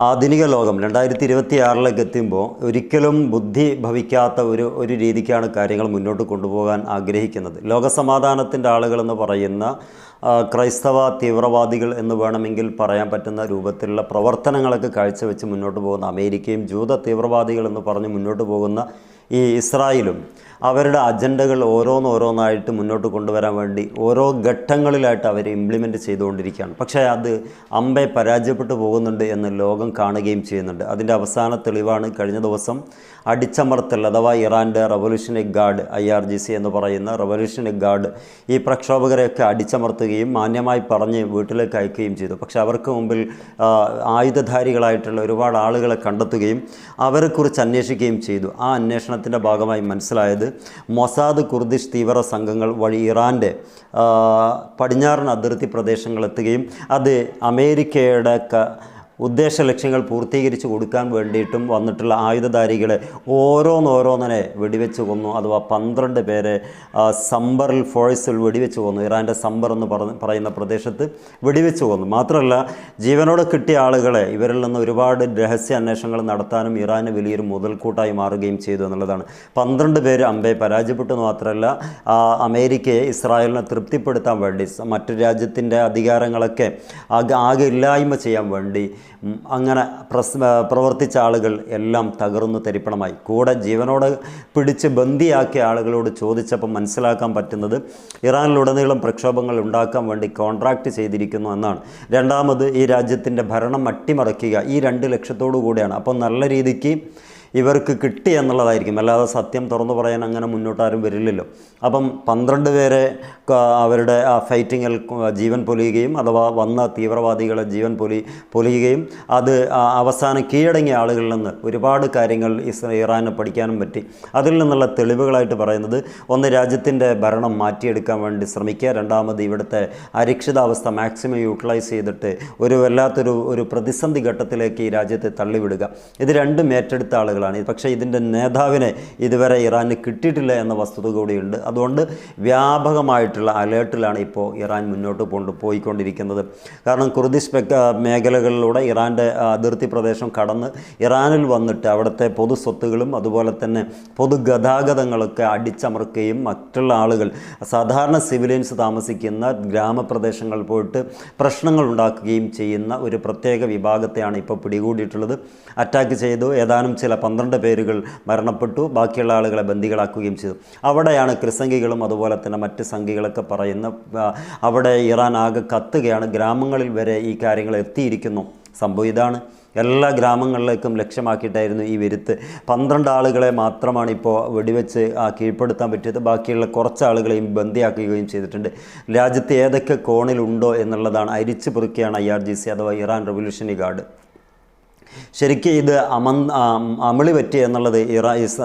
ആധുനിക ലോകം രണ്ടായിരത്തി ഇരുപത്തി ആറിലേക്ക് എത്തുമ്പോൾ ഒരിക്കലും ബുദ്ധി ഭവിക്കാത്ത ഒരു ഒരു രീതിക്കാണ് കാര്യങ്ങൾ മുന്നോട്ട് കൊണ്ടുപോകാൻ ആഗ്രഹിക്കുന്നത്. ലോകസമാധാനത്തിന്റെ ആളുകളെന്ന് പറയുന്ന ക്രൈസ്തവ തീവ്രവാദികൾ എന്ന് വേണമെങ്കിൽ പറയാൻ പറ്റുന്ന രൂപത്തിലുള്ള പ്രവർത്തനങ്ങളൊക്കെ കാഴ്ചവെച്ച് മുന്നോട്ട് പോകുന്ന അമേരിക്കയും ജൂത തീവ്രവാദികൾ എന്ന് പറഞ്ഞ് മുന്നോട്ട് പോകുന്ന ഈ ഇസ്രായേലും അവരുടെ അജണ്ടകൾ ഓരോന്നോരോന്നായിട്ട് മുന്നോട്ട് കൊണ്ടുവരാൻ വേണ്ടി ഓരോ ഘട്ടങ്ങളിലായിട്ട് അവർ ഇംപ്ലിമെന്റ് ചെയ്തുകൊണ്ടിരിക്കുകയാണ്. പക്ഷേ അത് അമ്പെ പരാജയപ്പെട്ടു പോകുന്നുണ്ട് എന്ന് ലോകം കാണുകയും ചെയ്യുന്നുണ്ട്. അതിന്റെ അവസാന തെളിവാണ് കഴിഞ്ഞ ദിവസം അടിച്ചമർത്തൽ അഥവാ ഇറാന്റെ revolutionary guard I R G C എന്ന് പറയുന്ന റവല്യൂഷണറി ഗാർഡ് ഈ പ്രക്ഷോഭകരെയൊക്കെ അടിച്ചമർത്തുകയും മാന്യമായി പറഞ്ഞ് വീട്ടിലേക്ക് അയക്കുകയും ചെയ്തു. പക്ഷേ അവർക്ക് മുമ്പിൽ ആയുധധാരികളായിട്ടുള്ള ഒരുപാട് ആളുകളെ കണ്ടെത്തുകയും അവരെക്കുറിച്ച് അന്വേഷിക്കുകയും ചെയ്തു. ആ അന്വേഷണത്തിന്റെ ഭാഗമായി മനസ്സിലായത് മൊസാദ് കുർദിഷ് തീവ്ര സംഘങ്ങൾ വഴി ഇറാന്റെ പടിഞ്ഞാറൻ അതിർത്തി പ്രദേശങ്ങളെത്തുകയും അത് അമേരിക്കയുടെ ഉദ്ദേശ ലക്ഷ്യങ്ങൾ പൂർത്തീകരിച്ചു കൊടുക്കാൻ വേണ്ടിയിട്ടും വന്നിട്ടുള്ള ആയുധധാരികളെ ഓരോന്നോരോന്നിനെ വെടിവെച്ച് കൊന്നു. അഥവാ പന്ത്രണ്ട് പേരെ സംബറിൽ ഫോഴ്സിൽ വെടിവെച്ച് കൊന്നു. ഇറാന്റെ സംബർ എന്ന് പറയുന്ന പ്രദേശത്ത് വെടിവെച്ച് കൊന്നു. മാത്രമല്ല ജീവനോടെ കിട്ടിയ ആളുകളെ ഇവരിൽ നിന്ന് ഒരുപാട് രഹസ്യ അന്വേഷണങ്ങൾ നടത്താനും ഇറാന് വലിയൊരു മുതൽക്കൂട്ടായി മാറുകയും ചെയ്തു എന്നുള്ളതാണ്. പന്ത്രണ്ട് പേര് അമ്പെ പരാജയപ്പെട്ടു മാത്രമല്ല അമേരിക്കയെ ഇസ്രായേലിനെ തൃപ്തിപ്പെടുത്താൻ വേണ്ടി മറ്റു രാജ്യത്തിന്റെ അധികാരങ്ങളൊക്കെ ആകെ ഇല്ലായ്മ ചെയ്യാൻ വേണ്ടി അങ്ങനെ പ്രസ് പ്രവർത്തിച്ച ആളുകൾ എല്ലാം തകർന്നു തരിപ്പണമായി. കൂടെ ജീവനോട് പിടിച്ച് ബന്ദിയാക്കിയ ആളുകളോട് ചോദിച്ചപ്പോൾ മനസ്സിലാക്കാൻ പറ്റുന്നത് ഇറാനിലുടനീളം പ്രക്ഷോഭങ്ങൾ ഉണ്ടാക്കാൻ വേണ്ടി കോൺട്രാക്റ്റ് ചെയ്തിരിക്കുന്നു എന്നാണ്. രണ്ടാമത് ഈ രാജ്യത്തിന്റെ ഭരണം അട്ടിമറിക്കുക ഈ രണ്ട് ലക്ഷ്യത്തോടു കൂടിയാണ്. അപ്പോൾ നല്ല രീതിക്ക് ഇവർക്ക് കിട്ടി എന്നുള്ളതായിരിക്കും. അല്ലാതെ സത്യം തുറന്നു പറയാൻ അങ്ങനെ മുന്നോട്ടാരും വരില്ലല്ലോ. അപ്പം പന്ത്രണ്ട് പേരെ അവരുടെ ആ ഫൈറ്റിങ്ങിൽ ജീവൻ പൊലിയുകയും അഥവാ വന്ന തീവ്രവാദികളെ ജീവൻ പൊലി പൊലിയുകയും അത് അവസാനം കീഴടങ്ങിയ ആളുകളിൽ നിന്ന് ഒരുപാട് കാര്യങ്ങൾ ഇസ്ര ഇറാന് പഠിക്കാനും പറ്റി. അതിൽ നിന്നുള്ള തെളിവുകളായിട്ട് പറയുന്നത് ഒന്ന് രാജ്യത്തിന്റെ ഭരണം മാറ്റിയെടുക്കാൻ വേണ്ടി ശ്രമിക്കുക രണ്ടാമത് ഇവിടുത്തെ അരക്ഷിതാവസ്ഥ മാക്സിമം യൂട്ടിലൈസ് ചെയ്തിട്ട് ഒരു വല്ലാത്തൊരു ഒരു പ്രതിസന്ധി ഘട്ടത്തിലേക്ക് ഈ രാജ്യത്തെ തള്ളിവിടുക. ഇത് രണ്ടും ഏറ്റെടുത്ത ആളുകളാണ്. പക്ഷേ ഇതിന്റെ നേതാവിനെ ഇതുവരെ ഇറാന് കിട്ടിയിട്ടില്ല എന്ന വസ്തുത കൂടിയുണ്ട്. അതുകൊണ്ട് വ്യാപകമായിട്ടുള്ള അലേർട്ടിലാണ് ഇപ്പോൾ ഇറാൻ മുന്നോട്ട് കൊണ്ട് പോയിക്കൊണ്ടിരിക്കുന്നത്. കാരണം കുർദിഷ് മേഖലകളിലൂടെ ഇറാന്റെ അതിർത്തി പ്രദേശം കടന്ന് ഇറാനിൽ വന്നിട്ട് അവിടുത്തെ പൊതു സ്വത്തുകളും അതുപോലെ തന്നെ പൊതുഗതാഗതങ്ങളൊക്കെ അടിച്ചമർക്കുകയും മറ്റുള്ള ആളുകൾ സാധാരണ സിവിലിയൻസ് താമസിക്കുന്ന ഗ്രാമപ്രദേശങ്ങൾ പോയിട്ട് പ്രശ്നങ്ങൾ ഉണ്ടാക്കുകയും ചെയ്യുന്ന ഒരു പ്രത്യേക വിഭാഗത്തെയാണ് ഇപ്പോൾ പിടികൂടിയിട്ടുള്ളത്. അറ്റാക്ക് ചെയ്തു ഏതാനും ചില പന്ത്രണ്ട് പേരുകൾ മരണപ്പെട്ടു ബാക്കിയുള്ള ആളുകളെ ബന്ദികളാക്കുകയും ചെയ്തു. അവിടെയാണ് ക്രിസംഗികളും അതുപോലെ തന്നെ മറ്റ് സംഖ്യകളൊക്കെ പറയുന്ന അവിടെ ഇറാൻ ആകെ കത്തുകയാണ്. ഗ്രാമങ്ങളിൽ വരെ ഈ കാര്യങ്ങൾ എത്തിയിരിക്കുന്നു. സംഭവം ഇതാണ്. എല്ലാ ഗ്രാമങ്ങളിലേക്കും ലക്ഷ്യമാക്കിയിട്ടായിരുന്നു ഈ വിരുത്ത്. പന്ത്രണ്ട് ആളുകളെ മാത്രമാണ് ഇപ്പോൾ വെടിവെച്ച് കീഴ്പ്പെടുത്താൻ പറ്റിയത്. ബാക്കിയുള്ള കുറച്ച് ആളുകളെയും ബന്ദിയാക്കുകയും ചെയ്തിട്ടുണ്ട്. രാജ്യത്ത് ഏതൊക്കെ കോണിലുണ്ടോ എന്നുള്ളതാണ്. അരിച്ചു പൊറുക്കിയാണ് ഐ ആർ ജി സി അഥവാ ഇറാൻ റവല്യൂഷണറി ഗാർഡ്. ശരിക്കും ഇത് അമൻ അമളി പറ്റി എന്നുള്ളത് ഇറാ ഇസ്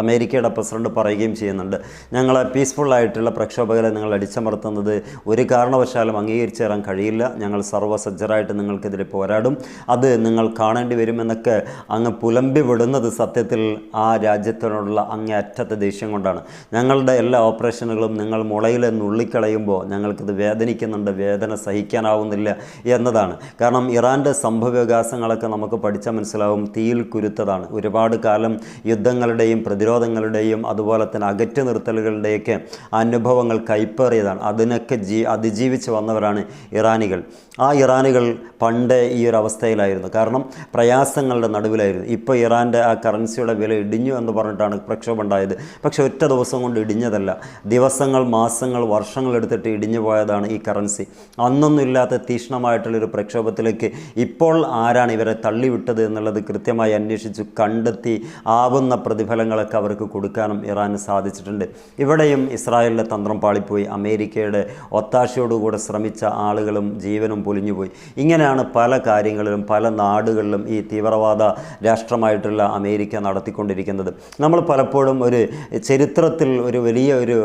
അമേരിക്കയുടെ പ്രസിഡന്റ് പറയുകയും ചെയ്യുന്നുണ്ട്. ഞങ്ങളെ പീസ്ഫുള്ളായിട്ടുള്ള പ്രക്ഷോഭകരെ നിങ്ങൾ അടിച്ചമർത്തുന്നത് ഒരു കാരണവശാലും അംഗീകരിച്ചു തരാൻ കഴിയില്ല. ഞങ്ങൾ സർവസജ്ജരായിട്ട് നിങ്ങൾക്കെതിരെ പോരാടും. അത് നിങ്ങൾ കാണേണ്ടി വരുമെന്നൊക്കെ അങ്ങ് പുലമ്പി വിടുന്നത് സത്യത്തിൽ ആ രാജ്യത്തിനോടുള്ള അങ്ങേ അറ്റത്തെ ദേഷ്യം കൊണ്ടാണ്. ഞങ്ങളുടെ എല്ലാ ഓപ്പറേഷനുകളും നിങ്ങൾ മുളയിൽ നുള്ളിക്കളയുമ്പോൾ ഞങ്ങൾക്കിത് വേദനിക്കുന്നുണ്ട്. വേദന സഹിക്കാനാവുന്നില്ല എന്നതാണ്. കാരണം ഇറാന്റെ സംഭവവികാസങ്ങളൊക്കെ നമുക്ക് പഠിച്ചാൽ മനസ്സിലാവും തീയിൽ കുരുത്തതാണ്. ഒരുപാട് കാലം യുദ്ധങ്ങളുടെയും പ്രതിരോധങ്ങളുടെയും അതുപോലെ തന്നെ അകറ്റി നിർത്തലുകളുടെയൊക്കെ അനുഭവങ്ങൾ കൈപ്പേറിയതാണ്. അതിനൊക്കെ ജീ അതിജീവിച്ച് വന്നവരാണ് ഇറാനികൾ. ആ ഇറാനികൾ പണ്ട് ഈ ഒരു അവസ്ഥയിലായിരുന്നു. കാരണം പ്രയാസങ്ങളുടെ നടുവിലായിരുന്നു. ഇപ്പോൾ ഇറാന്റെ ആ കറൻസിയുടെ വില ഇടിഞ്ഞു എന്ന് പറഞ്ഞിട്ടാണ് പ്രക്ഷോഭം ഉണ്ടായത്. പക്ഷെ ഒറ്റ ദിവസം കൊണ്ട് ഇടിഞ്ഞതല്ല. ദിവസങ്ങൾ മാസങ്ങൾ വർഷങ്ങൾ എടുത്തിട്ട് ഇടിഞ്ഞു പോയതാണ് ഈ കറൻസി. അന്നൊന്നും ഇല്ലാത്ത തീക്ഷ്ണമായിട്ടുള്ളൊരു പ്രക്ഷോഭത്തിലേക്ക് ഇപ്പോൾ ആരാണ് ഇവരെ തള്ളിവിട്ടത് എന്നുള്ളത് കൃത്യമായി അന്വേഷിച്ചു കണ്ടെത്തി ആവുന്ന പ്രതിഫലങ്ങളൊക്കെ അവർക്ക് കൊടുക്കാനും ഇറാന് സാധിച്ചിട്ടുണ്ട്. ഇവിടെയും ഇസ്രായേലിന്റെ തന്ത്രം പാളിപ്പോയി. അമേരിക്കയുടെ ഒത്താശയോടുകൂടെ ശ്രമിച്ച ആളുകളും ജീവനും പൊലിഞ്ഞുപോയി. ഇങ്ങനെയാണ് പല കാര്യങ്ങളിലും പല നാടുകളിലും ഈ തീവ്രവാദ രാഷ്ട്രമായിട്ടുള്ള അമേരിക്ക നടത്തിക്കൊണ്ടിരിക്കുന്നത്. നമ്മൾ പലപ്പോഴും ഒരു ചരിത്രത്തിൽ ഒരു വലിയ ഒരു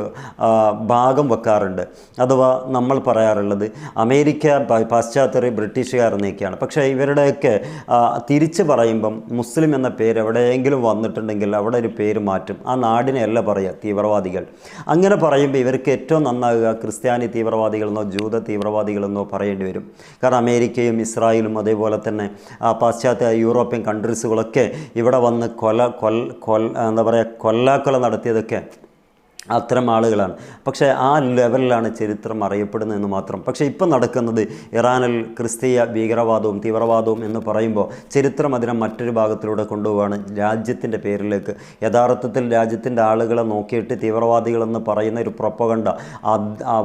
ഭാഗം വെക്കാറുണ്ട്. അഥവാ നമ്മൾ പറയാറുള്ളത് അമേരിക്ക പാശ്ചാത്യ ബ്രിട്ടീഷുകാർ പക്ഷേ ഇവരുടെയൊക്കെ തിരിച്ച് പറയുമ്പം മുസ്ലിം എന്ന പേര് എവിടെയെങ്കിലും വന്നിട്ടുണ്ടെങ്കിൽ അവിടെ ഒരു പേര് മാറ്റും. ആ നാടിനെയല്ല പറയുക തീവ്രവാദികൾ. അങ്ങനെ പറയുമ്പോൾ ഇവർക്ക് ഏറ്റവും നന്നാകുക ക്രിസ്ത്യാനി തീവ്രവാദികളെന്നോ ജൂത തീവ്രവാദികളെന്നോ പറയേണ്ടി വരും. കാരണം അമേരിക്കയും ഇസ്രായേലും അതേപോലെ തന്നെ ആ, പാശ്ചാത്യ യൂറോപ്യൻ കൺട്രീസുകളൊക്കെ ഇവിടെ വന്ന് കൊല കൊൽ കൊൽ എന്താ പറയുക കൊല്ലാക്കൊല നടത്തിയതൊക്കെ അത്തരം ആളുകളാണ്. പക്ഷേ ആ ലെവലിലാണ് ചരിത്രം അറിയപ്പെടുന്നതെന്ന് മാത്രം. പക്ഷേ ഇപ്പം നടക്കുന്നത് ഇറാനിൽ ക്രിസ്തീയ ഭീകരവാദവും തീവ്രവാദവും എന്ന് പറയുമ്പോൾ ചരിത്രം അതിനെ മറ്റൊരു ഭാഗത്തിലൂടെ കൊണ്ടുപോവാണ്. രാജ്യത്തിന്റെ പേരിലേക്ക്. യഥാർത്ഥത്തിൽ രാജ്യത്തിന്റെ ആളുകളെ നോക്കിയിട്ട് തീവ്രവാദികളെന്ന് പറയുന്ന ഒരു പ്രൊപ്പകണ്ട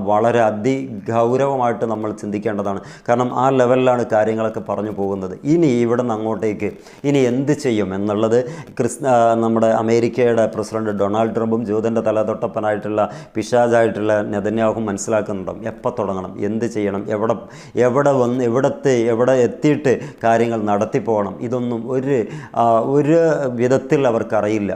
വളരെ അതിഗൗരവമായിട്ട് നമ്മൾ ചിന്തിക്കേണ്ടതാണ്. കാരണം ആ ലെവലിലാണ് കാര്യങ്ങളൊക്കെ പറഞ്ഞു പോകുന്നത്. ഇനി ഇവിടെ നിന്ന് അങ്ങോട്ടേക്ക് ഇനി എന്ത് ചെയ്യും എന്നുള്ളത് ക്രിസ് നമ്മുടെ അമേരിക്കയുടെ പ്രസിഡന്റ് ഡൊണാൾഡ് ട്രംപും ജൂതന്റെ തലതൊട്ടപ്പനായിട്ടുള്ള പിശാജായിട്ടുള്ള നെതന്യാഹും മനസ്സിലാക്കുന്നുണ്ടാവും. എപ്പോൾ തുടങ്ങണം? എന്ത് ചെയ്യണം? എവിടെ എവിടെ വന്ന് എവിടത്തെ എവിടെ എത്തിയിട്ട് കാര്യങ്ങൾ നടത്തി നടത്തിപ്പോകണം? ഇതൊന്നും ഒരു ഒരു വിധത്തിൽ അവർക്കറിയില്ല.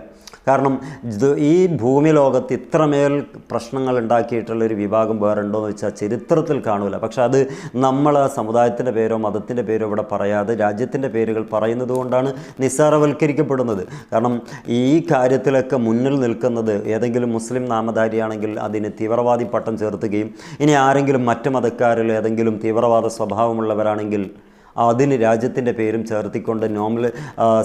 കാരണം ഇത് ഈ ഭൂമി ലോകത്ത് ഇത്രമേൽ പ്രശ്നങ്ങൾ ഉണ്ടാക്കിയിട്ടുള്ളൊരു വിഭാഗം വേറെ ഉണ്ടോ എന്ന് വെച്ചാൽ ചരിത്രത്തിൽ കാണൂല. പക്ഷേ അത് നമ്മൾ ആ സമുദായത്തിന്റെ പേരോ മതത്തിന്റെ പേരോ ഇവിടെ പറയാതെ രാജ്യത്തിന്റെ പേരുകൾ പറയുന്നത് കൊണ്ടാണ് നിസ്സാരവൽക്കരിക്കപ്പെടുന്നത്. കാരണം ഈ കാര്യത്തിലൊക്കെ മുന്നിൽ നിൽക്കുന്നത് ഏതെങ്കിലും മുസ്ലിം നാമധാരിയാണെങ്കിൽ അതിന് തീവ്രവാദി പട്ടം ചേർത്തുകയും ഇനി ആരെങ്കിലും മറ്റ് മതക്കാരിൽ ഏതെങ്കിലും തീവ്രവാദ സ്വഭാവമുള്ളവരാണെങ്കിൽ അതിന് രാജ്യത്തിന്റെ പേരും ചേർത്തിക്കൊണ്ട് നോർമൽ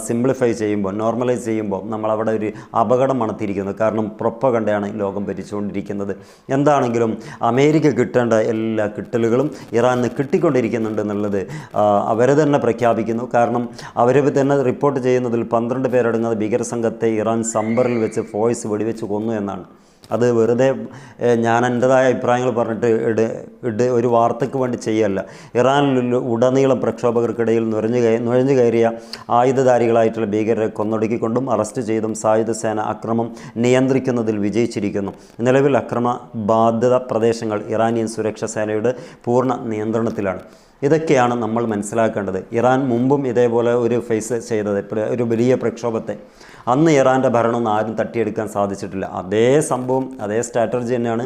സിംപ്ലിഫൈ ചെയ്യുമ്പോൾ നോർമലൈസ് ചെയ്യുമ്പോൾ നമ്മളവിടെ ഒരു അപകടം മണത്തിരിക്കുന്നത് കാരണം പ്രൊപ്പകണ്ടയാണ് ലോകം ഭരിച്ചുകൊണ്ടിരിക്കുന്നത്. എന്താണെങ്കിലും അമേരിക്ക കിട്ടേണ്ട എല്ലാ കിട്ടലുകളും ഇറാനിന് കിട്ടിക്കൊണ്ടിരിക്കുന്നുണ്ട് എന്നുള്ളത് അവർ തന്നെ പ്രഖ്യാപിക്കുന്നു. കാരണം അവർ തന്നെ റിപ്പോർട്ട് ചെയ്യുന്നതിൽ പന്ത്രണ്ട് പേരടങ്ങുന്ന ഭീകരസംഘത്തെ ഇറാൻ സമ്പറിൽ വെച്ച് ഫോഴ്സ് വെടിവെച്ച് കൊന്നു എന്നാണ്. അത് വെറുതെ ഞാൻ എന്റെതായ അഭിപ്രായങ്ങൾ പറഞ്ഞിട്ട് ഇട് ഇട് ഒരു വാർത്തയ്ക്ക് വേണ്ടി ചെയ്യല്ല. ഇറാനിൽ ഉടനീളം പ്രക്ഷോഭകർക്കിടയിൽ നുഴഞ്ഞു കയ നുഴഞ്ഞു കയറിയ ആയുധധാരികളായിട്ടുള്ള ഭീകരരെ കൊന്നൊടുക്കിക്കൊണ്ടും അറസ്റ്റ് ചെയ്തും സായുധ സേന അക്രമം നിയന്ത്രിക്കുന്നതിൽ വിജയിച്ചിരിക്കുന്നു. നിലവിൽ അക്രമ ബാധിത പ്രദേശങ്ങൾ ഇറാനിയൻ സുരക്ഷാ സേനയുടെ പൂർണ നിയന്ത്രണത്തിലാണ്. ഇതൊക്കെയാണ് നമ്മൾ മനസ്സിലാക്കേണ്ടത്. ഇറാൻ മുമ്പും ഇതേപോലെ ഒരു ഫേസ് ചെയ്തത് ഒരു വലിയ പ്രക്ഷോഭത്തെ. അന്ന് ഇറാന്റെ ഭരണമൊന്നും ആരും തട്ടിയെടുക്കാൻ സാധിച്ചിട്ടില്ല. അതേ സംഭവം അതേ സ്ട്രാറ്റജി തന്നെയാണ്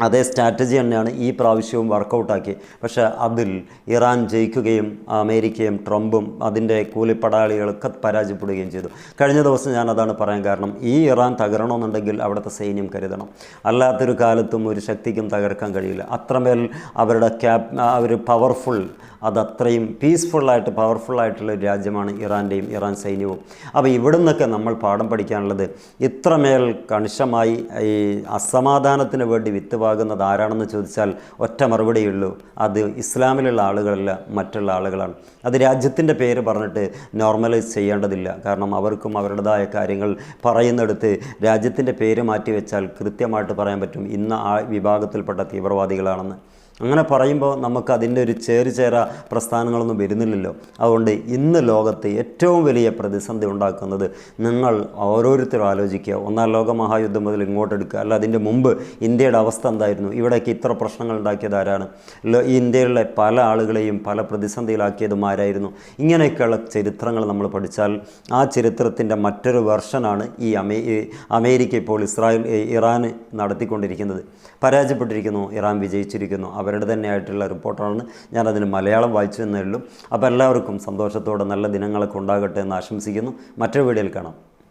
അതേ സ്ട്രാറ്റജി തന്നെയാണ് ഈ പ്രാവശ്യവും വർക്കൗട്ടാക്കി. പക്ഷേ അതിൽ ഇറാൻ ജയിക്കുകയും അമേരിക്കയും ട്രംപും അതിന്റെ കൂലിപ്പടാളികളൊക്കെ പരാജയപ്പെടുകയും ചെയ്തു. കഴിഞ്ഞ ദിവസം ഞാൻ അതാണ് പറയാൻ കാരണം ഈ ഇറാൻ തകരണമെന്നുണ്ടെങ്കിൽ അവിടുത്തെ സൈന്യം കരുതണം. അല്ലാത്തൊരു കാലത്തും ഒരു ശക്തിക്കും തകർക്കാൻ കഴിയില്ല. അത്രമേൽ അവരുടെ ക്യാപ് അവർ പവർഫുൾ അതത്രയും പീസ്ഫുള്ളായിട്ട് പവർഫുള്ളായിട്ടുള്ള ഒരു രാജ്യമാണ് ഇറാന്റെയും ഇറാൻ സൈന്യവും. അപ്പോൾ ഇവിടെ നിന്നൊക്കെ നമ്മൾ പാഠം പഠിക്കാനുള്ളത് ഇത്രമേൽ കണിശമായി ഈ അസമാധാനത്തിന് വേണ്ടി വിത്ത് പാകുന്നത് ആരാണെന്ന് ചോദിച്ചാൽ ഒറ്റ മറുപടിയുള്ളൂ അത് ഇസ്ലാമിലുള്ള ആളുകളല്ല മറ്റുള്ള ആളുകളാണ്. അത് രാജ്യത്തിന്റെ പേര് പറഞ്ഞിട്ട് നോർമലൈസ് ചെയ്യേണ്ടതില്ല. കാരണം അവർക്കും അവരുടേതായ കാര്യങ്ങൾ പറയുന്നിടത്ത് രാജ്യത്തിന്റെ പേര് മാറ്റി വെച്ചാൽ കൃത്യമായിട്ട് പറയാൻ പറ്റും ഇന്ന ആ വിഭാഗത്തിൽപ്പെട്ട തീവ്രവാദികളാണെന്ന്. അങ്ങനെ പറയുമ്പോൾ നമുക്ക് അതിന്റെ ഒരു ചേരുചേര പ്രസ്ഥാനങ്ങളൊന്നും വരുന്നില്ലല്ലോ. അതുകൊണ്ട് ഇന്ന് ലോകത്ത് ഏറ്റവും വലിയ പ്രതിസന്ധി ഉണ്ടാക്കുന്നത് നിങ്ങൾ ഓരോരുത്തരും ആലോചിക്കുക. ഒന്നാം ലോക മഹായുദ്ധം മുതൽ ഇങ്ങോട്ടെടുക്കുക അല്ല അതിന്റെ മുമ്പ് ഇന്ത്യയുടെ അവസ്ഥ എന്തായിരുന്നു? ഇവിടേക്ക് ഇത്ര പ്രശ്നങ്ങൾ ഉണ്ടാക്കിയത് ആരാണ്? ഈ ഇന്ത്യയിലെ പല ആളുകളെയും പല പ്രതിസന്ധിയിലാക്കിയതും ആരായിരുന്നു? ഇങ്ങനെയൊക്കെയുള്ള ചരിത്രങ്ങൾ നമ്മൾ പഠിച്ചാൽ ആ ചരിത്രത്തിന്റെ മറ്റൊരു വെർഷനാണ് ഈ അമേ അമേരിക്ക ഇപ്പോൾ ഇസ്രായേൽ ഇറാൻ നടത്തിക്കൊണ്ടിരിക്കുന്നത്. പരാജയപ്പെട്ടിരിക്കുന്നു. ഇറാൻ വിജയിച്ചിരിക്കുന്നു. അവരുടെ തന്നെയായിട്ടുള്ള റിപ്പോർട്ടാണ് ഞാനതിന് മലയാളം വായിച്ചു എന്നേ ഉള്ളൂ. അപ്പോൾ എല്ലാവർക്കും സന്തോഷത്തോടെ നല്ല ദിനങ്ങളൊക്കെ ഉണ്ടാകട്ടെ എന്ന് ആശംസിക്കുന്നു. മറ്റൊരു വീഡിയോയിൽ കാണാം.